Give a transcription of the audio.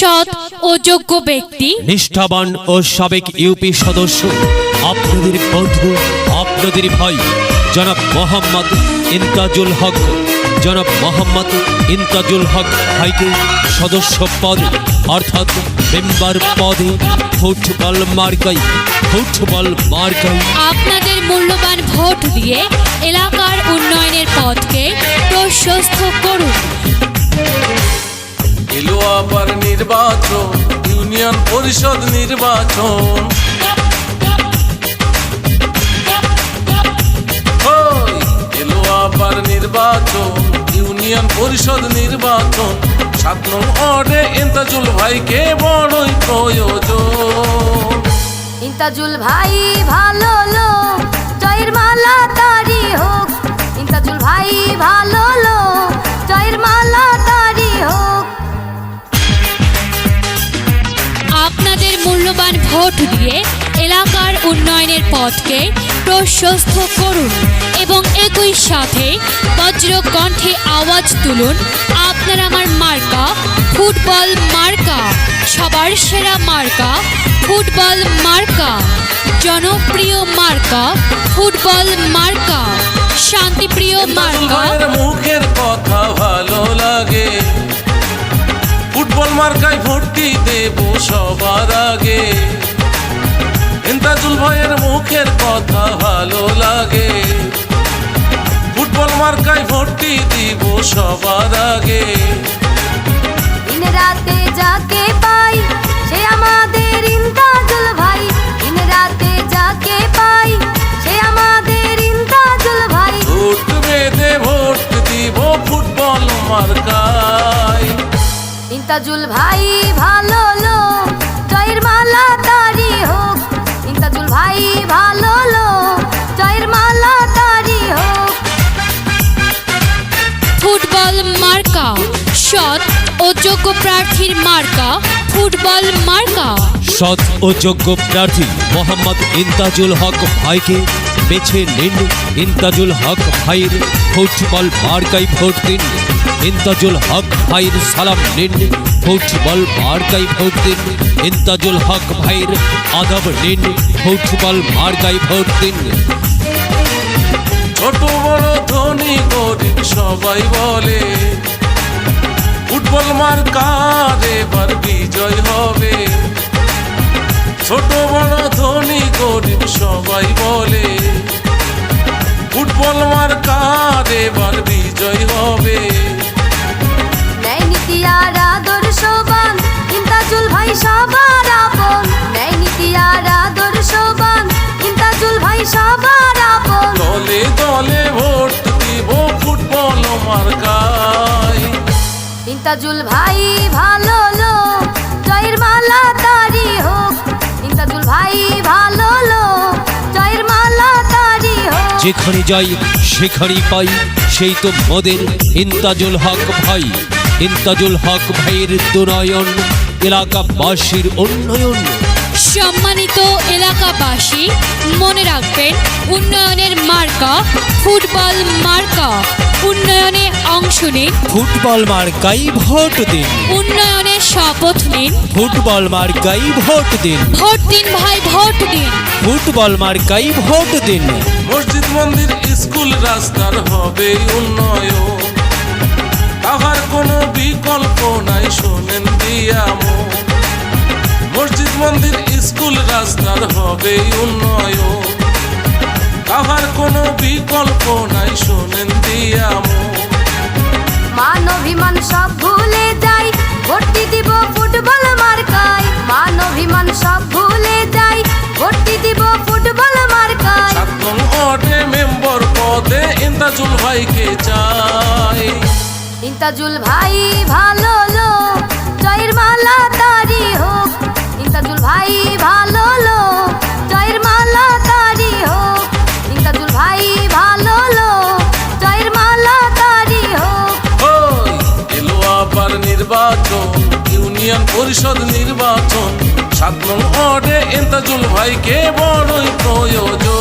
সৎ ও যোগ্য ব্যক্তি। নিষ্ঠাবান ও সাবেক ইউপি সদস্য। আপনাদের বন্ধু আপনাদের ভাই জনাব মোহাম্মদ ইন্তাজুল হক জনাব মোহাম্মদ ইন্তাজুল হক ভাইকে সদস্য পদে অর্থাৎ মেম্বার পদে ফুটবল মার্কাই ফুটবল মার্কাই। আপনাদের মূল্যবান ভোট দিয়ে এলাকার উন্নয়নের পথকে প্রশস্ত করুন। আবার নির্বাচন, ইউনিয়ন পরিষদ নির্বাচন। এলো আবার নির্বাচন, ইউনিয়ন পরিষদ নির্বাচন। সাত নং অডে এন্তাজুল ভাইকে বড়ই প্রয়োজন। ইন্তাজুল ভাই ভালো লোক, জয়ের মালা তারি হোক। ইন্তাজুল ভাই ভালো লোক ভোট দিয়ে এলাকার উন্নয়নের পথকে প্রশস্ত করুন এবং একই সাথে বজ্র কণ্ঠে আওয়াজ তুলুন। আপনার আমার মার্কা, ফুটবল মার্কা, সবার সেরা মার্কা, ফুটবল মার্কা, জনপ্রিয় মার্কা, ফুটবল মার্কা, শান্তিপ্রিয় মার্কা। মুখের কথা ভালো লাগে। ফুটবল মার্কায় মুখের কথা ভালো লাগে। ফুটবল মার্কায় ভর্তি দিব সবার আগে। দিন রাতে যাকে পাই সে আমাদের ইন্তাজুল ভাই। দিন রাতে যাকে পাই সে আমাদের ইন্তাজুল ভাই। ভোট বেঁধে ভোট দিব ফুটবল মার্কায়। ইন্তাজুল ভাই ভালো ফুটবল মার্কা। সৎ ও যোগ্য প্রার্থীর মার্কা ফুটবল মার্কা। সৎ ও যোগ্য প্রার্থী মোহাম্মদ ইন্তাজুল হক ভাইকে বেছে নিন। ইন্তাজুল হক ভাইয়ের ফুটবল মার্কাই ভোট দিন। ইন্তাজুল হক ভাইয়ের সালাম নিন। ফুটবল মার্কাই ভোট দিন। ইন্তাজুল হক ভাইয়ের আদব নিন। ফুটবল মার্কাই ভোট দিন। ছোট বড় ধনী সবাই বলে ফুটবল মার মার্কার এবার বিজয় হবে। ছোট বড় ধনী গরিব সবাই বলে ফুটবল মার মার্কার এবার বিজয় হবে। নীতি আর ভাই সবার ইন্তাজুল ভাই ভালো লোক। জয়ের মালা তারি হোক। ইন্তাজুল ভাই ভালো লোক। জয়ের মালা তারি হোক। যেখানে যাই সেখানেই পাই। সেই তো মোদের ইন্তাজুল হক ভাই। ইন্তাজুল হক ভাইয়ের দুনয়ন এলাকাবাসীর উন্নয়ন। সম্মানিত এলাকাবাসী মনে রাখবেন উন্নয়নের মার্কা ফুটবল মার্কা। উন্নয়নে অংশ নিন। ফুটবল মার্কাই ভোট দিন। উন্নয়নে শপথ নিন। ফুটবল মার্কাই ভোট দিন। ভোট দিন ভাই ভোট দিন। ফুটবল মার্কাই ভোট দিন। মসজিদ মন্দির স্কুল রাস্তার হবে উন্নয়ন। তাহার কোনো বিকল্প নাই শোনেন দিয়ামো। মসজিদ মন্দির স্কুল রাস্তার হবে উন্নয়ন। তাহার কোনো বিকল্প নাই শোনেন দিয়ামো মান। অভিমান সব ভুলে যাই ভর্তি দিব ফুটবল মার্কায়। মান অভিমান সব ভুলে যাই ভর্তি দিব ফুটবল মার্কায়। সাত নং ওয়ার্ডে মেম্বার পদে ইন্তাজুল ভাইকে চাই। ইন্তাজুল ভাই ভালো লোক জয়ের মালা তারি হোক। পরিষদ নির্বাচন। সাত নং ইন্তাজুল ভাইকে বড়ই প্রয়োজন।